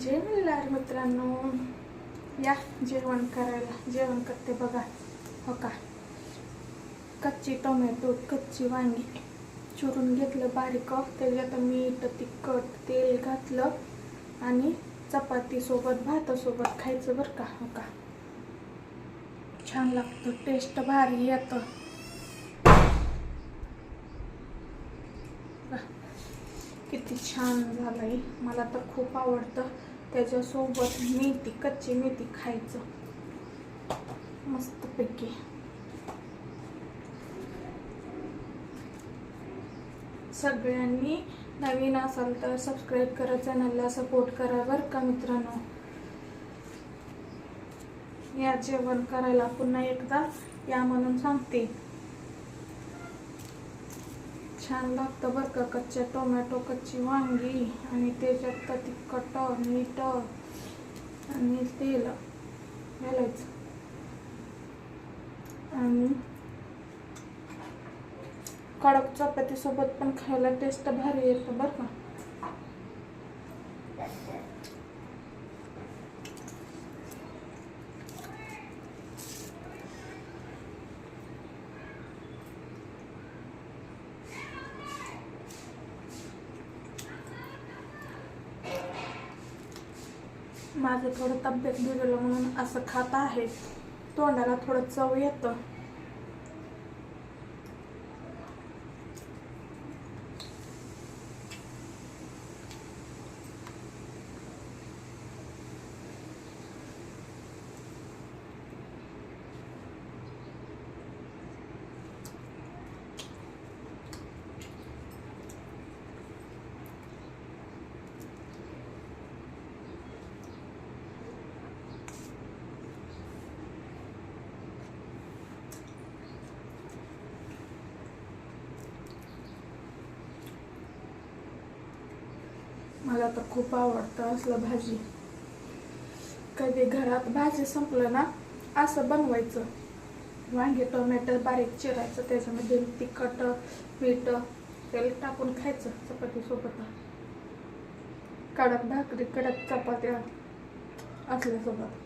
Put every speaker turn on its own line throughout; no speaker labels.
जय मल्हार मित्रांनो. या जेवण करायला. जेवण करते बघा. हो का? कच्ची टोमॅटो कच्ची वांगी. चुरून घेतलं बारीक त्याच्यात मीठ तिखट तेल घातलं आणि चपातीसोबत भातासोबत खायचं बरं का? हो का? छान लागतं. टेस्ट भारी येतं. किती छान झालंय. मला तर खूप आवडतं. त्याच्यासोबत मेथी कच्ची मेथी खायचं. मस्तपैकी. सगळ्यांनी नवीन असाल तर सबस्क्राईब करा चॅनलला सपोर्ट करा बरं का मित्रांनो? या जेवण करायला पुन्हा एकदा या म्हणून सांगते. छान लागतं बरं का कच्च्या टोमॅटो कच्ची वांगी आणि त्याच्यात तर तिखट मीठ आणि तेल घालायचं. आणि कडक चपातीसोबत पण खायला टेस्ट भारी येतं बरं का. माझं थोडं तब्येत बिघडलं म्हणून असं खात आहे. तोंडाला थोडं चव येतं. मला तर खूप आवडतं असलं भाजी. कधी घरात भाजी संपलं ना असं बनवायचं. वांगे टोमॅटो बारीक चिरायचं त्याच्यामध्ये तिखट मीठ तेल टाकून खायचं चपातीसोबत. कडक भाकरी कडक चपात्या असल्यासोबत.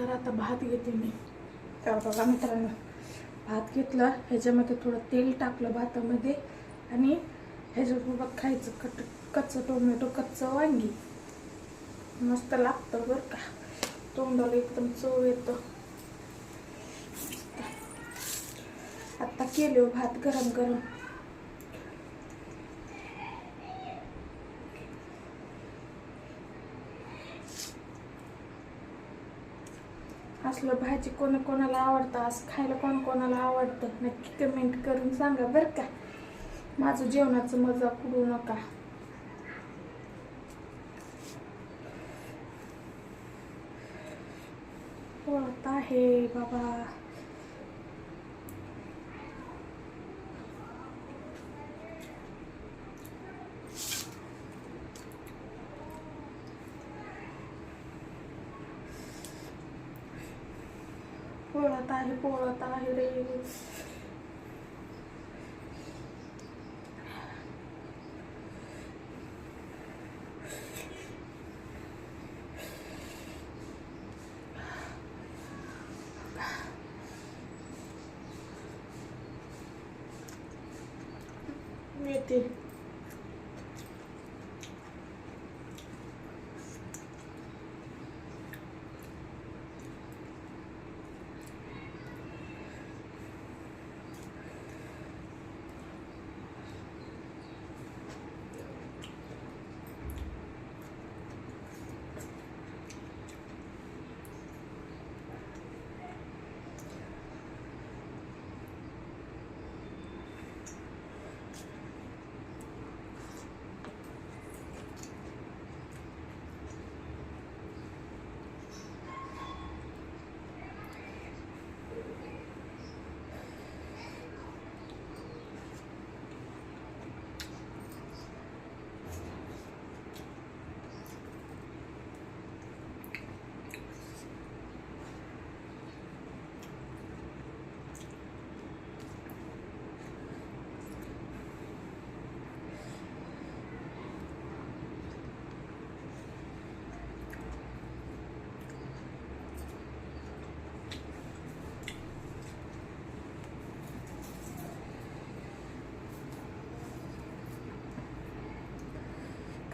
तर आता भात घेते मी. तर बघा मित्रांनो भात घेतला. ह्याच्यामध्ये थोडं तेल टाकलं भातामध्ये आणि ह्याच्यासोबत खायचं कट कच्चं टोमॅटो कच्चं वांगी. मस्त लागतं बरं का. तोंडाला एकदम चव येतं. आत्ता केलं हो भात गरम गरम असलं भाजी कोणाकोणाला आवडतं असं खायला कोण कोणाला आवडतं? नक्की कमेंट करून सांगा बरं का. माझं जेवणाचं मजा करू नका. होत आहे बाबा. 过了大海，过了大海的意思。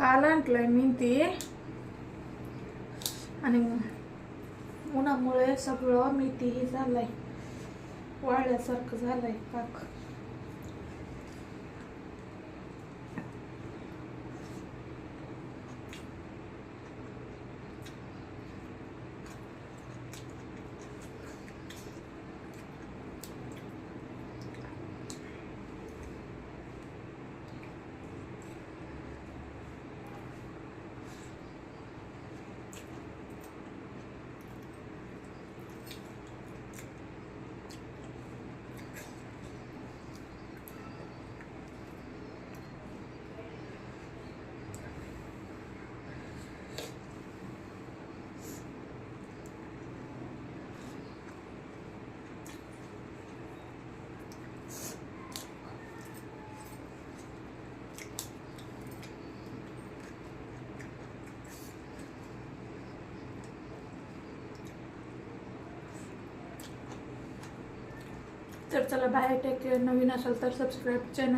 येते काल आणलंय मी ते आणि उन्हामुळे सगळं मेथी झालं झालंय. वाळल्यासारखं झालंय पाक तर चला बाय टेक केअर नवीन असेल तर सबस्क्राईब चॅनल